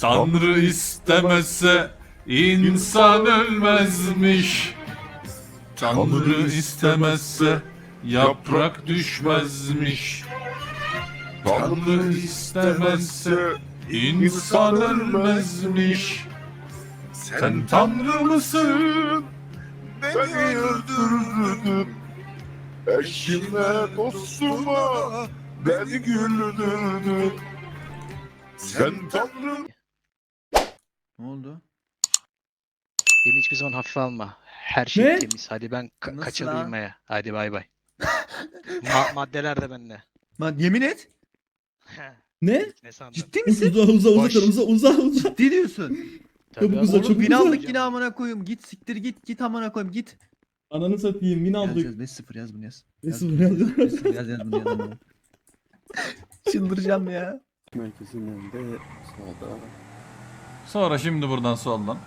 Tanrı istemezse insan ölmezmiş. Tanrı istemezse yaprak düşmezmiş. Tanrı istemezse insan ölmezmiş. Sen Tanrı mısın? Beni öldürdün Eşime dostuma Beni güldürdün Sen Tanrı Ne oldu? Beni hiçbir zaman hafife alma. Her şey Ne? temiz. Hadi ben ka- Nasıl kaçalı lan? Hadi bay bay. Ma- maddeler de bende. Lan yemin et. Ne? ne sandın? Ciddi misin? Uza uza uza Boş. uza uza uza. Ciddi diyorsun. Tabii uza, Oğlum çabuk bin uza. aldık yine amına koyayım. Git siktir git git amına koyayım git. Ananı satayım win aldık. Yaz 5-0 yaz bunu yaz. Yaz. sıfır yazdı? 5-0 yaz yaz bunu yaz amına. Çıldıracağım ya. Merkezin önünde sağda Sonra şimdi buradan soldan.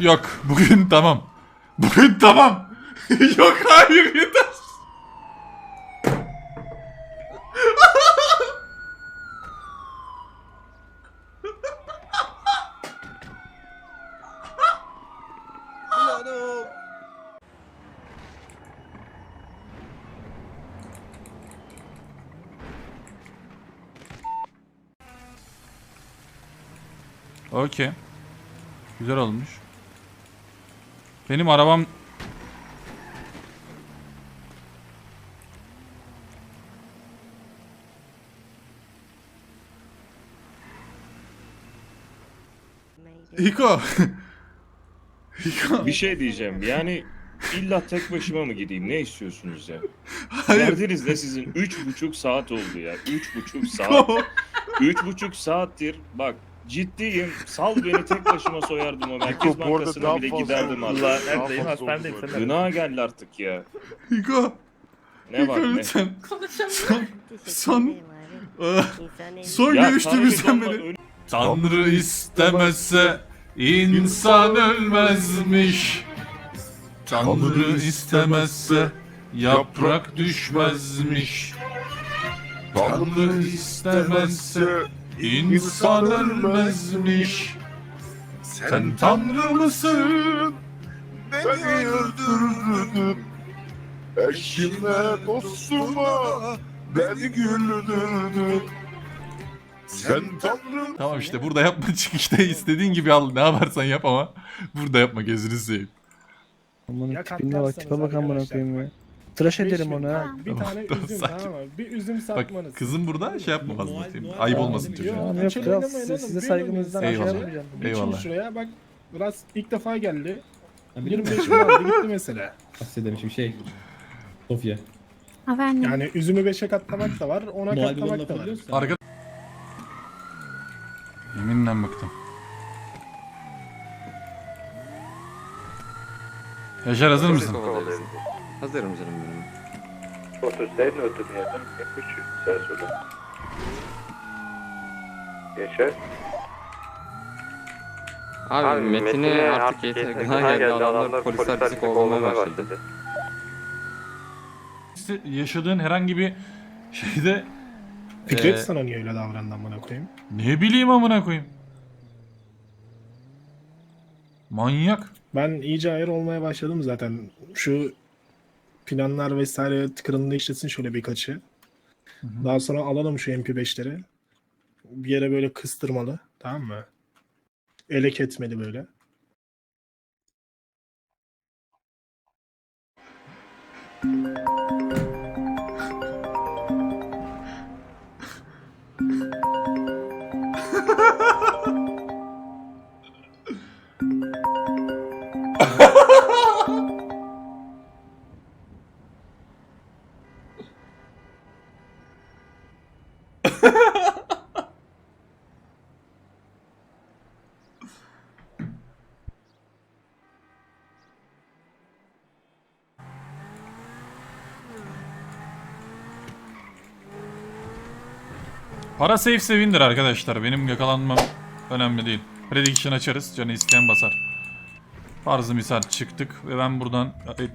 Yok bugün tamam. Bugün tamam. Yok hayır yeter. Okey. Güzel olmuş. Benim arabam Hiko. Hiko. Bir şey diyeceğim. Yani illa tek başıma mı gideyim? Ne istiyorsunuz ya? Hayır. Derdiniz ne sizin? Üç buçuk saat oldu ya. Üç buçuk saat. Üç buçuk saattir. Bak ciddiyim. Sal beni tek başıma soyardım o Merkez bu arada Bankası'na daha bile fazla giderdim oldu. Allah. Daha Neredeyim? fazla oldu Hastanedeyim. böyle. Günaha geldi artık ya. Hiko. Ne var Hiko ne? lütfen. Konuşamıyorum. Son- Ah, son Son Ya görüştüğümüzden Tanrı beri. Tanrı istemezse insan ölmezmiş. Tanrı istemezse yaprak düşmezmiş. Tanrı istemezse insan ölmezmiş. Sen Tanrı mısın? Beni öldürdün Eşime dostuma Beni güldürdün Sen Tanrı Tamam işte burada yapma çıkışta istediğin gibi al ne yaparsan yap ama burada yapma gözünü seveyim. Aman Ya tipine bak tipe katlarsanız bak amına arkadaşlar. koyayım ya. Tıraş Beş ederim bin- onu ha. Bir tane Tamam, üzüm sakin. tamam mı? Bir üzüm Bak satmanız. kızım burada şey yapma fazla Noel-. Noel- Ayıp Noel- olmasın çocuğa. Tamam yok Açılın kral demeyin size, oğlum, size bir saygımızdan oyun aşağı Eyvallah. yapmayacağım. Geçin Eyvallah. şuraya bak. Biraz ilk defa geldi. Ben 25 bin aldı gitti mesela. Bahsedemişim şey. Sofya. Efendim. Yani üzümü 5'e katlamak da var, 10'a Noel katlamak da var. hatırlıyorsun. Arka... Yeminle bıktım. Yaşar hazır mısın? Hazırım canım benim. Otostayın ötürmeyelim Üç ses söyle Geçer Abi, Metin'e artık yeter. Gına geldi adamlar polisler bizi kovalamaya başladı. İşte yaşadığın herhangi bir şeyde Fikret Ee, sana niye öyle davrandı amına koyayım? ne bileyim amına koyayım. Manyak. Ben iyice ayar olmaya başladım zaten. Şu planlar vesaire tıkırında işlesin şöyle birkaçı. Hı hı. Daha sonra alalım şu MP5'leri. Bir yere böyle kıstırmalı. Tamam mı? Elek etmeli böyle. Para safe sevindir arkadaşlar. Benim yakalanmam önemli değil. Prediction açarız. Canı isteyen basar. Farzı misal çıktık ve ben buradan e, e,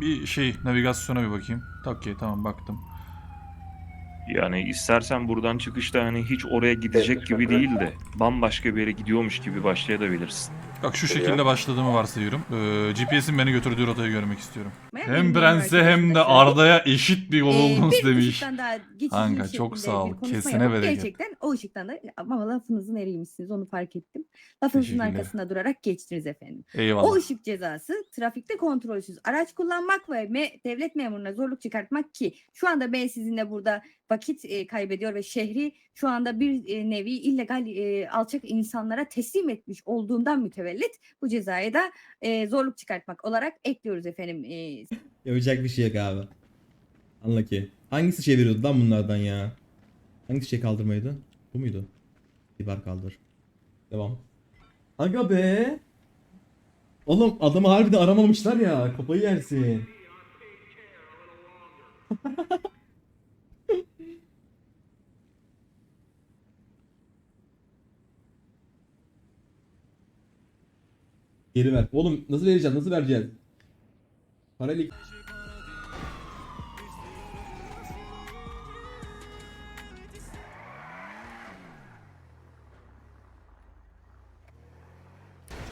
bir şey navigasyona bir bakayım. Okey tamam baktım. Yani istersen buradan çıkışta hani hiç oraya gidecek gibi değil de bambaşka bir yere gidiyormuş gibi başlayabilirsin. Bak şu şekilde başladığımı varsayıyorum. Ee, GPS'in beni götürdüğü rotayı görmek istiyorum. Hem Prens'e hem de Arda'ya eşit bir yol buldunuz demiş. Kanka, çok sağ ol. Kesine bereket. Gerçekten o ışıktan da ama lafınızın eriymişsiniz onu fark ettim. Lafınızın arkasında durarak geçtiniz efendim. O Eyvallah. ışık cezası trafikte kontrolsüz araç kullanmak ve me- devlet memuruna zorluk çıkartmak ki şu anda ben sizinle burada vakit e, kaybediyor ve şehri şu anda bir e, nevi illegal e, alçak insanlara teslim etmiş olduğundan mütevellit bu cezayı da e, zorluk çıkartmak olarak ekliyoruz efendim. E, Yapacak bir şey yok abi. Anla ki. Hangisi çeviriyordu lan bunlardan ya? Hangisi şey kaldırmaydı? Bu muydu? Kibar kaldır. Devam. Aga be. Oğlum adamı harbiden aramamışlar ya. Kafayı yersin. Geri ver. Oğlum nasıl vereceğiz? Nasıl vereceğiz? Parayla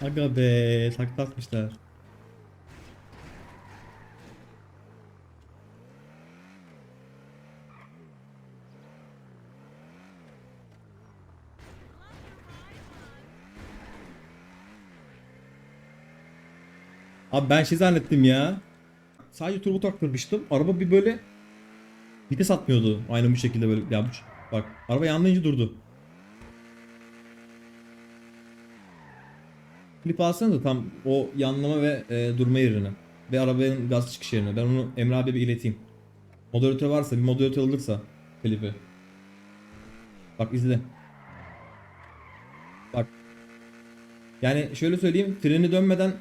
Aga be tak Abi ben şey zannettim ya. Sadece turbo taktırmıştım. Araba bir böyle vites atmıyordu. Aynı bu şekilde böyle. Ya bu- bak araba yanlayınca durdu. Klip alsana da tam o yanlama ve e, durma yerini. Ve arabanın gaz çıkış yerini. Ben onu Emre abiye bir ileteyim. Moderatör varsa bir moderatör alırsa klibi. Bak izle. Bak. Yani şöyle söyleyeyim freni dönmeden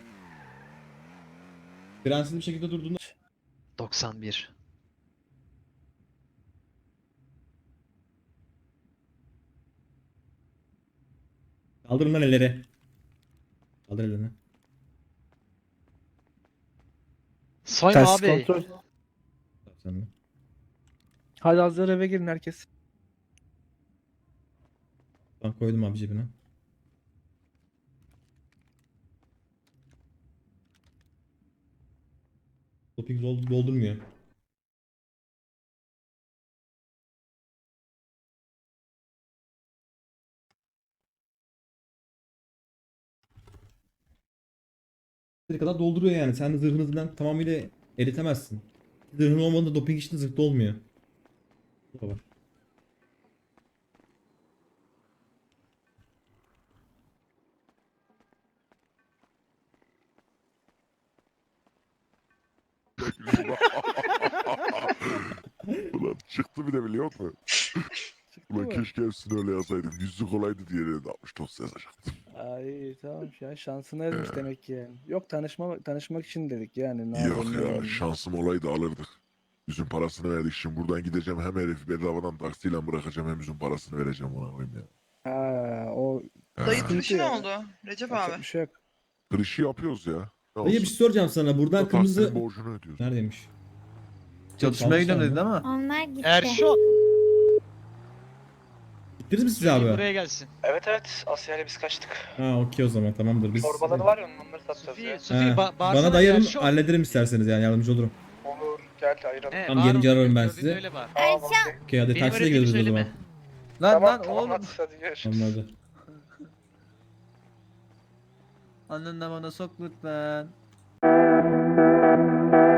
frensiz bir şekilde durduğunda 91. kaldırın lan elleri. Kaldır ellerini. Sayma Ters abi. kontrol. Sen de. Hadi hazır eve girin herkes. Ben koydum abi cebine. Topik doldur- doldurmuyor. Bir kadar dolduruyor yani. Sen de zırhını zaten tamamıyla eritemezsin. Zırhın olmadığında doping için zırhta olmuyor. Bu. Ulan çıktı bir de biliyor musun? Ulan keşke hepsini öyle yazaydım. Yüzü kolaydı diye de 69 yazacaktım. Ay tamam ya şansını ezmiş demek ki yani. Yok tanışma tanışmak için dedik yani. Ne Yok yapalım, ne ya edelim. şansım olaydı alırdık. Yüzün parasını verdik şimdi buradan gideceğim hem herifi bedavadan taksiyle bırakacağım hem yüzün parasını vereceğim ona koyayım ya. Ha, o Ha. Dayı tıraşı ne oldu? Recep yapacak abi. bir şey yok. Kırışı yapıyoruz ya. Ne Dayı bir şey soracağım sana. Buradan Taksinin kırmızı... borcunu ödüyoruz. Neredeymiş? Çalışmaya gidiyorum dedi ama. Onlar gitti. Erşo. Gittiniz mi siz abi? Buraya gelsin. Evet evet Asya ile biz kaçtık. Ha okey o zaman tamamdır. Biz... var ya onları satacağız Sofi, Ha, Sofi ba bana bağırsana dayarım Erşo. hallederim isterseniz yani yardımcı olurum. Olur gel ayıralım. He, Tamam, bağır gelince ararım ben gördüğünde sizi. Öyle bağır. Erşan. Okey hadi Benim taksiyle gidiyoruz o zaman. söyleme. Lan lan oğlum. hadi görüşürüz. Tamam hadi. Ananla bana sok lütfen.